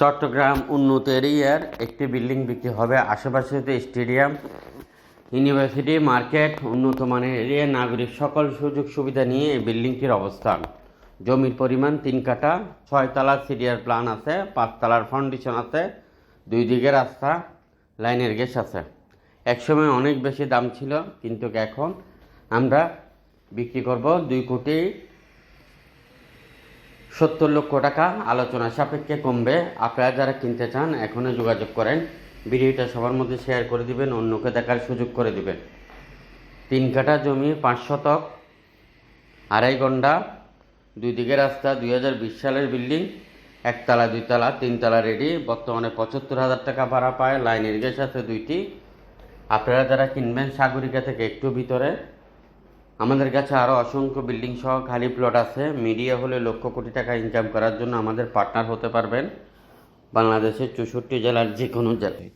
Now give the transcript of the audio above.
চট্টগ্রাম উন্নত এরিয়ার একটি বিল্ডিং বিক্রি হবে। আশেপাশে স্টেডিয়াম, ইউনিভার্সিটি, মার্কেট, উন্নত মানের এরিয়া, নাগরিক সকল সুযোগ সুবিধা নিয়ে এই বিল্ডিংটির অবস্থান। জমির পরিমাণ তিন কাঠা ছয়তলার সিডিয়ার প্ল্যান আছে, পাঁচতলার ফাউন্ডেশন আছে, দুই দিকে রাস্তা, লাইনের গ্যাস আছে। একসময় অনেক বেশি দাম ছিল, কিন্তু এখন আমরা বিক্রি করব দুই কোটি সত্তর লক্ষ টাকা আলোচনা সাপেক্ষে কমবে। আপনারা যারা কিনতে চান এখনও যোগাযোগ করেন। ভিডিওটা সবার মধ্যে শেয়ার করে দিবেন, অন্যকে দেখার সুযোগ করে দিবেন। তিন কাঠা জমি, পাঁচ শতক, আড়াই ঘণ্টা দুই দিকে রাস্তা, দুই হাজার বিশ সালের বিল্ডিং, একতলা, দুইতলা, তিনতলা রেডি বর্তমানে পঁচাত্তর হাজার টাকা ভাড়া পায়। লাইনের গ্যাস আছে দুইটি। আপনারা যারা কিনবেন সাগরিকা থেকে একটু ভিতরে আমাদের কাছে আরও অসংখ্য বিল্ডিং সহ খালি প্লট আছে। মিডিয়া হলে লক্ষ কোটি টাকা ইনকাম করার জন্য আমাদের পার্টনার হতে পারবেন। বাংলাদেশের চৌষট্টি জেলার যে কোনো জেলায়